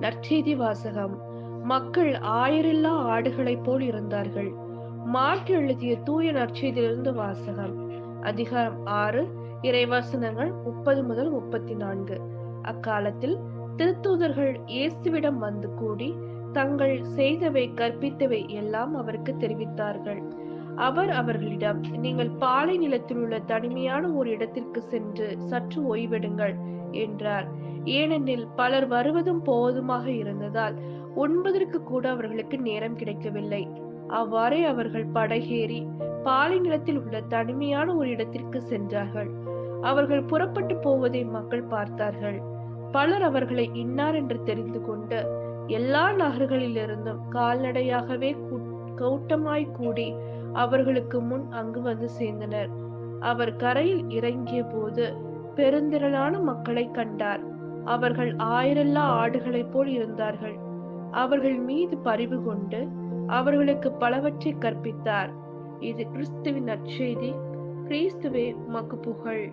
நற்செய்தி வாசகம். மக்கள் ஆயிரில்லா ஆடுகளைப் போல் இருந்தார்கள். மார்க் எழுதிய தூய நற்செய்தியிலிருந்து வாசகம். அதிகாரம் ஆறு இறைவசனங்கள் முப்பது முதல் முப்பத்தி நான்கு. அக்காலத்தில் திருத்தூதர்கள் இயேசுவிடம் வந்து கூடி தங்கள் செய்தவை கற்பித்தவை எல்லாம் அவருக்கு தெரிவித்தார்கள். அவர் அவர்களிடம் நீங்கள் பாலை நிலத்தில் உள்ள தனிமையான ஒரு இடத்திற்கு சென்று சற்று ஓய்வெடுங்கள். என்றார். ஏனெனில் பலர் வருவதும் போவதுமாக இருந்ததால் உண்பதற்கு கூட அவர்களுக்கு நேரம் கிடைக்கவில்லை. அவ்வாறே அவர்கள் படகேறி பாலை நிலத்தில் உள்ள தனிமையான ஒரு இடத்திற்கு சென்றார்கள். அவர்கள் புறப்பட்டு போவதை மக்கள் பார்த்தார்கள். பலர் அவர்களை இன்னார் என்று தெரிந்து கொண்டு எல்லா நகர்களிலிருந்தும் கால்நடையாகவே கூட்டமாய் கூடி அவர்களுக்கு முன் அங்கு வந்து சேர்ந்தனர். அவர் கரையில் இறங்கிய போது பெருந்திரளான மக்களை கண்டார். அவர்கள் ஆயிரல்லா ஆடுகளைப் போல் இருந்தார்கள். அவர்கள் மீது பரிவு கொண்டு அவர்களுக்கு பலவற்றை கற்பித்தார். இது கிறிஸ்துவின் நற்செய்தி. கிறிஸ்துவே மக்கு புகழ்.